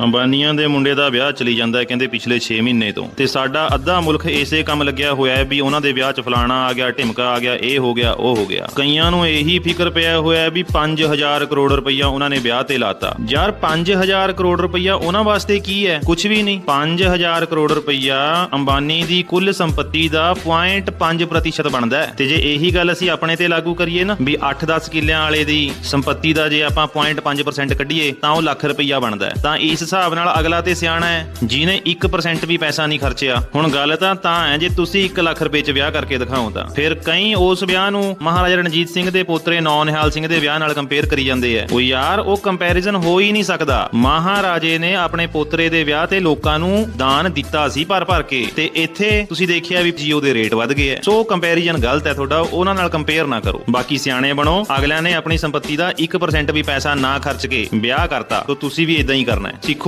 ਅੰਬਾਨੀਆਂ ਦੇ ਮੁੰਡੇ ਦਾ ਵਿਆਹ ਚਲੀ ਜਾਂਦਾ ਹੈ ਕਹਿੰਦੇ ਪਿਛਲੇ 6 ਮਹੀਨੇ ਤੋਂ। ਤੇ ਸਾਡਾ ਅੱਧਾ ਮੁਲਕ ਇਸੇ ਕੰਮ ਲੱਗਿਆ ਹੋਇਆ ਹੈ ਵੀ ਉਹਨਾਂ ਦੇ ਵਿਆਹ 'ਚ ਫਲਾਣਾ ਆ ਗਿਆ, ਢਿਮਕਾ ਆ ਗਿਆ, ਇਹ ਹੋ ਗਿਆ, ਉਹ ਹੋ ਗਿਆ। ਕਈਆਂ ਨੂੰ ਇਹੀ ਫਿਕਰ ਪਿਆ ਹੋਇਆ ਹੈ ਵੀ 5000 ਕਰੋੜ ਰੁਪਈਆ ਉਹਨਾਂ ਨੇ ਵਿਆਹ ਤੇ ਲਾਤਾ। ਯਾਰ 5000 ਕਰੋੜ ਰੁਪਈਆ ਉਹਨਾਂ ਵਾਸਤੇ ਕੀ ਹੈ? ਕੁਝ ਵੀ ਨਹੀਂ। 5000 ਕਰੋੜ ਰੁਪਈਆ ਅੰਬਾਨੀ ਦੀ ਕੁੱਲ ਸੰਪਤੀ ਦਾ 0.5% ਬਣਦਾ ਹੈ। ਤੇ ਜੇ ਇਹੀ ਗੱਲ ਅਸੀਂ ਆਪਣੇ ਤੇ ਲਾਗੂ ਕਰੀਏ ਨਾ ਵੀ 8-10 ਕਿੱਲਿਆਂ ਵਾਲੇ ਦੀ ਸੰਪਤੀ ਦਾ ਜੇ ਆਪਾਂ 0.5% ਕੱਢੀਏ, ਤਾਂ ਉਹ ਲੱਖ ਰੁਪਈਆ ਬਣਦਾ ਤਾਂ ਇਸ ਹਿਸਾਬ ਨਾਲ ਅਗਲਾ ਤੇ ਸਿਆਣਾ ਹੈ, ਜਿਹਨੇ 1% ਵੀ ਪੈਸਾ ਨਹੀਂ ਖਰਚਿਆ। ਹੁਣ ਗੱਲ ਤਾਂ ਤਾਂ ਹੈ, ਜੇ ਤੁਸੀਂ 1 ਲੱਖ ਰੁਪਏ 'ਚ ਵਿਆਹ ਕਰਕੇ ਦਿਖਾਓ ਤਾਂ। ਫਿਰ ਕਈ ਉਸ ਵਿਆਹ ਨੂੰ ਮਹਾਰਾਜਾ ਰਣਜੀਤ ਸਿੰਘ ਦੇ ਪੋਤਰੇ ਨੌ ਨਿਹਾਲ ਸਿੰਘ ਦੇ ਵਿਆਹ ਨਾਲ ਕੰਪੇਅਰ ਕਰੀ ਜਾਂਦੇ ਆ ਉਹ ਯਾਰ, ਉਹ ਕੰਪੈਰੀਜ਼ਨ ਹੋ ਹੀ ਨਹੀਂ ਸਕਦਾ। ਮਹਾਰਾਜੇ ਨੇ ਆਪਣੇ ਪੋਤਰੇ ਦੇ ਵਿਆਹ ਤੇ ਲੋਕਾਂ ਨੂੰ ਦਾਨ ਦਿੱਤਾ ਸੀ ਭਰ ਭਰ ਕੇ। ਤੇ ਇੱਥੇ ਤੁਸੀਂ ਦੇਖਿਆ ਵੀ ਜੀਓ ਦੇ ਰੇਟ ਵੱਧ ਗਏ ਐ। ਸੋ ਕੰਪੈਰੀਜ਼ਨ ਗਲਤ ਹੈ ਤੁਹਾਡਾ, ਉਹਨਾਂ ਨਾਲ ਕੰਪੇਅਰ ਨਾ ਕਰੋ। ਬਾਕੀ ਸਿਆਣੇ ਬਣੋ, ਅਗਲਿਆਂ ਨੇ ਆਪਣੀ ਸੰਪਤੀ ਦਾ 1% ਵੀ ਪੈਸਾ ਨਾ ਖਰਚ ਕੇ ਵਿਆਹ ਕਰਤਾ, ਤਾਂ ਤੁਸੀਂ ਵੀ ਇਦਾਂ ਹੀ ਕਰਨਾ ਹੈ ਠੀਕ